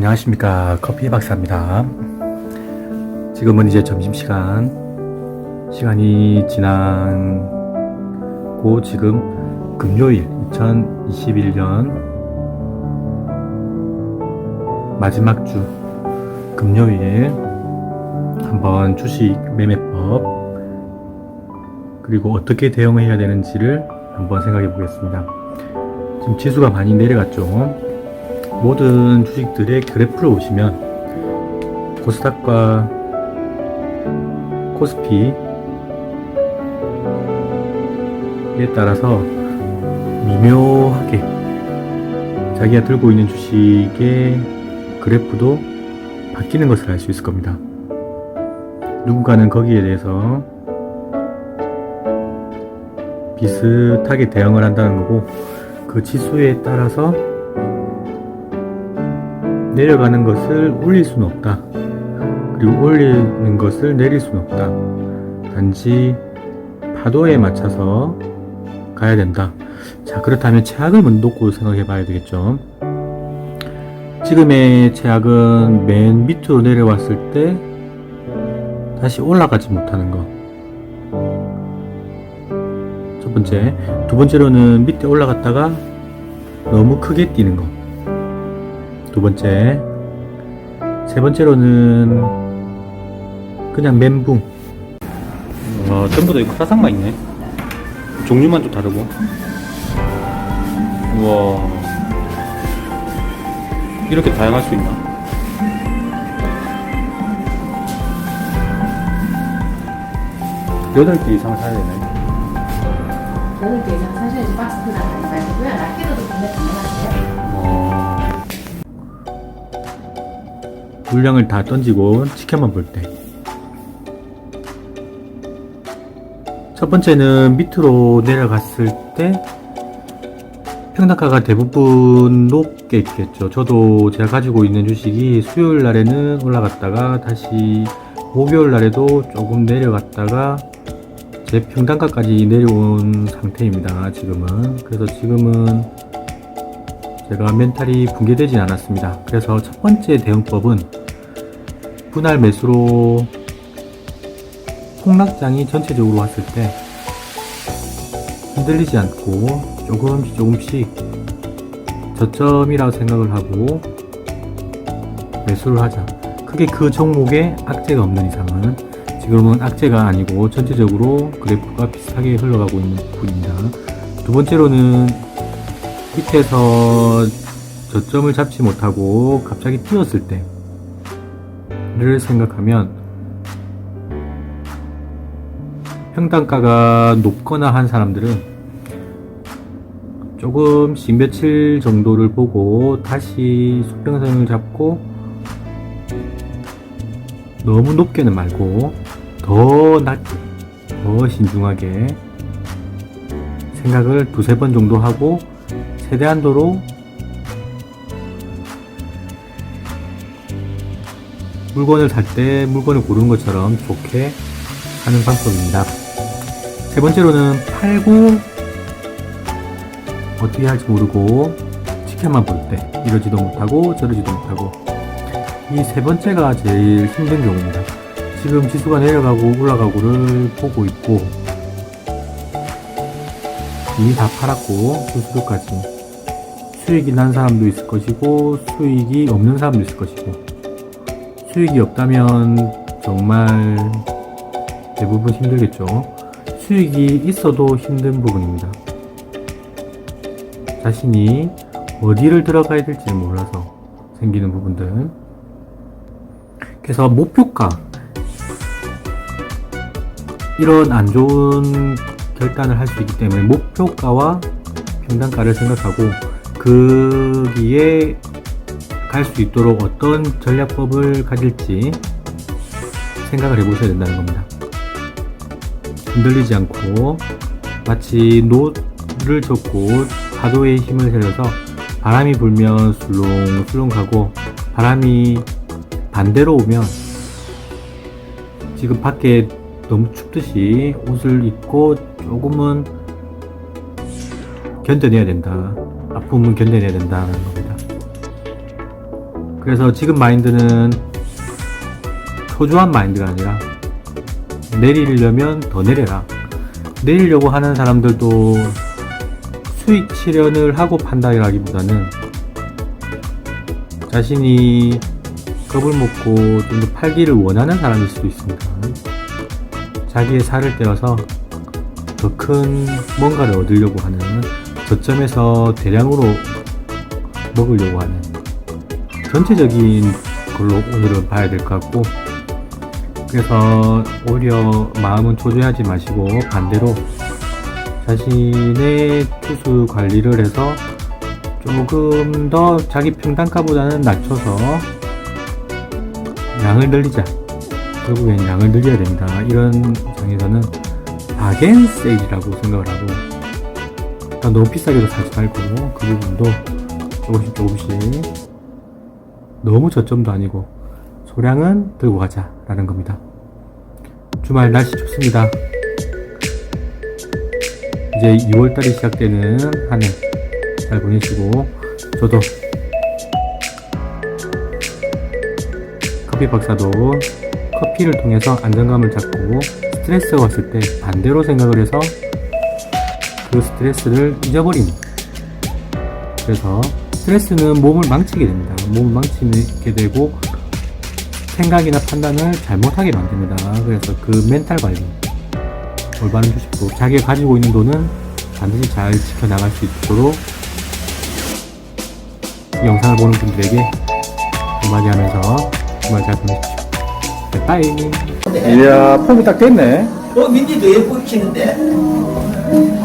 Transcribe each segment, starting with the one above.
안녕하십니까 커피 박사입니다. 지금은 이제 점심시간 시간이 지나고 지금 금요일 2021년 마지막 주 금요일 한번 주식 매매법 그리고 어떻게 대응해야 되는지를 한번 생각해 보겠습니다. 지금 지수가 많이 내려갔죠. 모든 주식들의 그래프를 보시면 코스닥과 코스피에 따라서 미묘하게 자기가 들고 있는 주식의 그래프도 바뀌는 것을 알 수 있을 겁니다. 누군가는 거기에 대해서 비슷하게 대응을 한다는 거고 그 지수에 따라서 내려가는 것을 올릴 수는 없다. 그리고 올리는 것을 내릴 수는 없다. 단지 파도에 맞춰서 가야 된다. 자, 그렇다면 최악을 먼저 놓고 생각해 봐야 되겠죠. 지금의 최악은 맨 밑으로 내려왔을 때 다시 올라가지 못하는 것. 첫 번째. 두 번째로는 밑에 올라갔다가 너무 크게 뛰는 것. 두 번째. 세 번째로는 그냥 멘붕. 와, 전부 다 이거 사상만 있네. 종류만 좀 다르고. 우와. 이렇게 다양할 수 있나? 여덟 개 이상 사야 되나요? 저는 그 이상 사셔야지 박스도 나가지 말고요. 낱개로도 구매 가능하세요. 물량을 다 던지고 지켜만 볼 때. 첫 번째는 밑으로 내려갔을 때 평단가가 대부분 높게 있겠죠. 저도 제가 가지고 있는 주식이 수요일 날에는 올라갔다가 다시 목요일 날에도 조금 내려갔다가 제 평단가까지 내려온 상태입니다. 지금은. 그래서 지금은 제가 멘탈이 붕괴되진 않았습니다. 그래서 첫 번째 대응법은 분할 매수로 폭락장이 전체적으로 왔을 때 흔들리지 않고 조금씩 조금씩 저점이라고 생각을 하고 매수를 하자. 크게 그 종목에 악재가 없는 이상은 지금은 악재가 아니고 전체적으로 그래프가 비슷하게 흘러가고 있는 부분입니다. 두 번째로는 밑에서 저점을 잡지 못하고 갑자기 뛰었을 때 를 생각하면 평단가가 높거나 한 사람들은 조금씩 며칠 정도를 보고 다시 수평선을 잡고 너무 높게는 말고 더 낮게 더 신중하게 생각을 두세 번 정도 하고 최대한도로 물건을 살 때 물건을 고르는 것처럼 좋게 하는 방법입니다. 세 번째로는 팔고 어떻게 할지 모르고 지켜만 볼 때 이러지도 못하고 저러지도 못하고 이 세 번째가 제일 힘든 경우입니다. 지금 지수가 내려가고 올라가고를 보고 있고 이미 다 팔았고 수수료까지 수익이 난 사람도 있을 것이고 수익이 없는 사람도 있을 것이고 수익이 없다면 정말 대부분 힘들겠죠. 수익이 있어도 힘든 부분입니다. 자신이 어디를 들어가야 될지 몰라서 생기는 부분들. 그래서 목표가 이런 안 좋은 결단을 할 수 있기 때문에 목표가와 평단가를 생각하고 거기에 갈 수 있도록 어떤 전략법을 가질지 생각을 해보셔야 된다는 겁니다. 흔들리지 않고 마치 노를 젓고 파도에 힘을 실어서 바람이 불면 술렁술렁 가고 바람이 반대로 오면 지금 밖에 너무 춥듯이 옷을 입고 조금은 견뎌내야 된다. 아픔은 견뎌내야 겁니다. 그래서 지금 마인드는 초조한 마인드가 아니라 내리려면 더 내려라. 내리려고 하는 사람들도 수익 실현을 하고 판단이라기보다는 자신이 겁을 먹고 좀 더 팔기를 원하는 사람일 수도 있습니다. 자기의 살을 떼어서 더 큰 뭔가를 얻으려고 하는 저점에서 대량으로 먹으려고 하는 전체적인 걸로 오늘은 봐야 될 것 같고 그래서 오히려 마음은 초조해하지 마시고 반대로 자신의 투수 관리를 해서 조금 더 자기 평단가보다는 낮춰서 양을 늘리자. 결국엔 양을 늘려야 됩니다. 이런 장에서는 바겐 세일이라고 생각을 하고 너무 비싸게도 사지 말고 그 부분도 조금씩 조금씩 너무 저점도 아니고 소량은 들고 가자라는 겁니다. 주말 날씨 좋습니다. 이제 2월달이 시작되는 한 해 잘 보내시고 저도 커피 박사도 커피를 통해서 안정감을 잡고 스트레스가 왔을 때 반대로 생각을 해서 그 스트레스를 잊어버리는 그래서 스트레스는 몸을 망치게 됩니다. 몸을 망치게 되고 생각이나 판단을 잘못하게 만듭니다. 그래서 그 멘탈 관리 올바른 주식도 자기가 가지고 있는 돈은 반드시 잘 지켜나갈 수 있도록 이 영상을 보는 분들에게 한마디 하면서 주말 잘 보내십시오. 네, 빠이. 이야, 폼이 딱 됐네. 어, 민지도 예쁘게 키는데.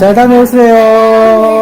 잘 다녀오세요.